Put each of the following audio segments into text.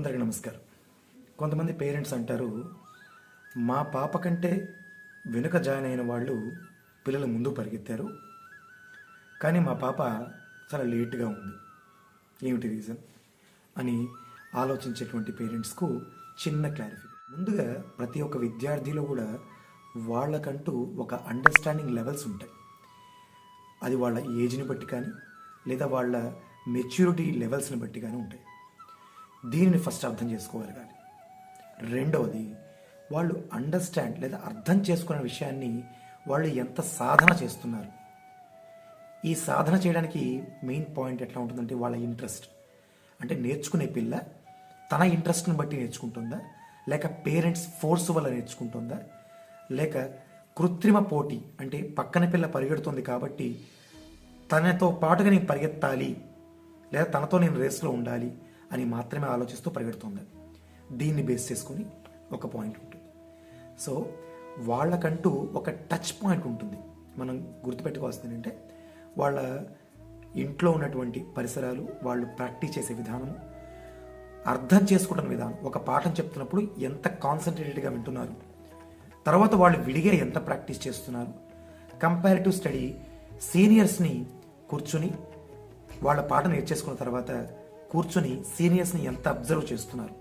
అందరికీ నమస్కారం. కొంతమంది పేరెంట్స్ అంటారు మా పాప కంటే వెనుక జాయిన్ అయిన వాళ్ళు పిల్లలు ముందు పరిగెత్తారు. కానీ మా పాప చాలా లేట్గా ఉంది. ఏమిటి రీజన్? అని ఆలోచించేటువంటి పేరెంట్స్కు చిన్న క్లారిఫికేషన్. ముందుగా ప్రతి ఒక్క విద్యార్థిలో కూడా వాళ్ళకంటూ ఒక అండర్స్టాండింగ్ లెవెల్స్ ఉంటాయి. అది వాళ్ళ ఏజ్ని బట్టి కానీ లేదా వాళ్ళ మెచ్యూరిటీ లెవెల్స్ని బట్టి కానీ ఉంటాయి. దీనిని ఫస్ట్ అర్థం చేసుకోగలగాలి రెండవది వాళ్ళు అండర్స్టాండ్ లేదా అర్థం చేసుకున్న విషయాన్ని వాళ్ళు ఎంత సాధన చేస్తున్నారు. ఈ సాధన చేయడానికి మెయిన్ పాయింట్ ఎట్లా ఉంటుందంటే వాళ్ళ ఇంట్రెస్ట్ అంటే నేర్చుకునే పిల్ల తన ఇంట్రెస్ట్ని బట్టి నేర్చుకుంటుందా? లేక పేరెంట్స్ ఫోర్స్ వల్ల నేర్చుకుంటుందా? లేక కృత్రిమ పోటీ అంటే పక్కన పిల్ల పరిగెడుతుంది కాబట్టి తనతో పాటుగా నేను పరిగెత్తాలి లేదా తనతో నేను రేస్లో ఉండాలి అని మాత్రమే ఆలోచిస్తూ పరిగెడుతుంది. దీన్ని బేస్ చేసుకుని ఒక పాయింట్ ఉంటుంది. సో వాళ్ళకంటూ ఒక టచ్ పాయింట్ ఉంటుంది. మనం గుర్తుపెట్టుకోవాల్సింది ఏంటంటే వాళ్ళ ఇంట్లో ఉన్నటువంటి పరిసరాలు వాళ్ళు ప్రాక్టీస్ చేసే విధానము అర్థం చేసుకుంటున్న విధానం ఒక పాఠం చెప్తున్నప్పుడు ఎంత కాన్సన్ట్రేటెడ్గా వింటున్నారు తర్వాత వాళ్ళు విడిగా ఎంత ప్రాక్టీస్ చేస్తున్నారు కంపారిటివ్ స్టడీ సీనియర్స్ని కూర్చుని వాళ్ళ పాట నేర్చేసుకున్న తర్వాత కూర్చుని సీనియర్స్ని ఎంత అబ్జర్వ్ చేస్తున్నారు?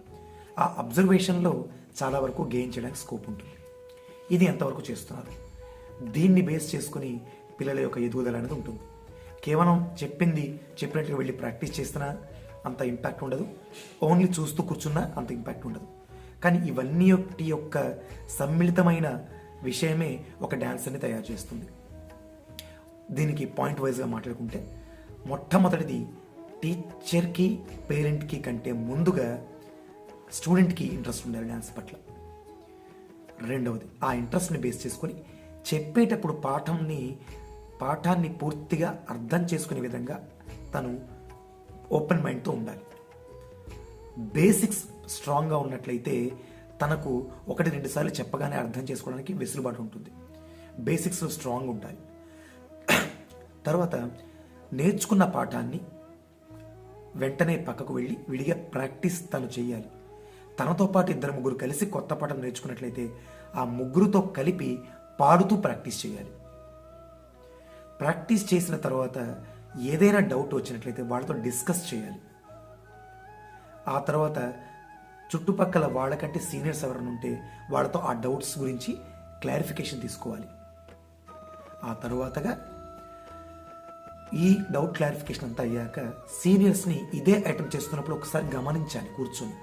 ఆ అబ్జర్వేషన్లో చాలా వరకు గెయిన్ చేయడానికి స్కోప్ ఉంటుంది. ఇది ఎంతవరకు చేస్తున్నారు? దీన్ని బేస్ చేసుకుని పిల్లల యొక్క ఎదుగుదల అనేది ఉంటుంది. కేవలం చెప్పింది చెప్పినట్టుగా వెళ్ళి ప్రాక్టీస్ చేస్తున్నా అంత ఇంపాక్ట్ ఉండదు. ఓన్లీ చూస్తూ కూర్చున్నా అంత ఇంపాక్ట్ ఉండదు. కానీ ఇవన్నీ ఒకటి యొక్క సమ్మిళితమైన విషయమే ఒక డ్యాన్సర్ని తయారు చేస్తుంది. దీనికి పాయింట్ వైజ్గా మాట్లాడుకుంటే మొట్టమొదటిది టీచర్కి పేరెంట్కి కంటే ముందుగా స్టూడెంట్కి ఇంట్రెస్ట్ ఉండాలి డ్యాన్స్ పట్ల. రెండవది ఆ ఇంట్రెస్ట్ని బేస్ చేసుకొని చెప్పేటప్పుడు పాఠంని పాఠాన్ని పూర్తిగా అర్థం చేసుకునే విధంగా తను ఓపెన్ మైండ్తో ఉండాలి. బేసిక్స్ స్ట్రాంగ్గా ఉన్నట్లయితే తనకు ఒకటి రెండు సార్లు చెప్పగానే అర్థం చేసుకోవడానికి వెసులుబాటు ఉంటుంది. బేసిక్స్ స్ట్రాంగ్ ఉండాలి. తర్వాత నేర్చుకున్న పాఠాన్ని వెంటనే పక్కకు వెళ్ళి విడిగా ప్రాక్టీస్ తను చేయాలి తనతో పాటు ఇద్దరు ముగ్గురు కలిసి కొత్త పాఠం నేర్చుకున్నట్లయితే ఆ ముగ్గురుతో కలిపి పాడుతూ ప్రాక్టీస్ చేయాలి ప్రాక్టీస్ చేసిన తర్వాత ఏదైనా డౌట్ వచ్చినట్లయితే వాళ్ళతో డిస్కస్ చేయాలి ఆ తర్వాత చుట్టుపక్కల వాళ్ళకంటే సీనియర్స్ ఎవరైనా ఉంటే వాళ్ళతో ఆ డౌట్స్ గురించి క్లారిఫికేషన్ తీసుకోవాలి. ఆ తరువాతగా ఈ డౌట్ క్లారిఫికేషన్ అంతా అయ్యాక సీనియర్స్ని ఇదే అటెంప్ట్ చేస్తున్నప్పుడు ఒకసారి గమనించాలి కూర్చొని.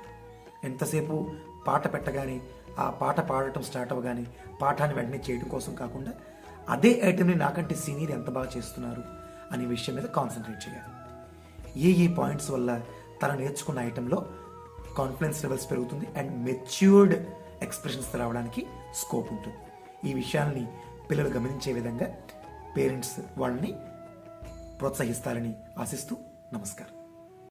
ఎంతసేపు పాట పెట్టగానే ఆ పాట పాడటం స్టార్ట్ అవ్వగానే పాఠాన్ని వెంటనే చేయడం కోసం కాకుండా అదే ఐటమ్ని నాకంటే సీనియర్ ఎంత బాగా చేస్తున్నారు అనే విషయం మీద కాన్సన్ట్రేట్ చేయాలి. ఏ ఏ పాయింట్స్ వల్ల తను నేర్చుకున్న ఐటెంలో కాన్ఫిడెన్స్ లెవెల్స్ పెరుగుతుంది అండ్ మెచ్యూర్డ్ ఎక్స్ప్రెషన్స్ రావడానికి స్కోప్ ఉంటుంది. ఈ విషయాల్ని పిల్లలు గమనించే విధంగా పేరెంట్స్ వాళ్ళని ప్రోత్సహిస్తారని ఆశిస్తూ నమస్కారం.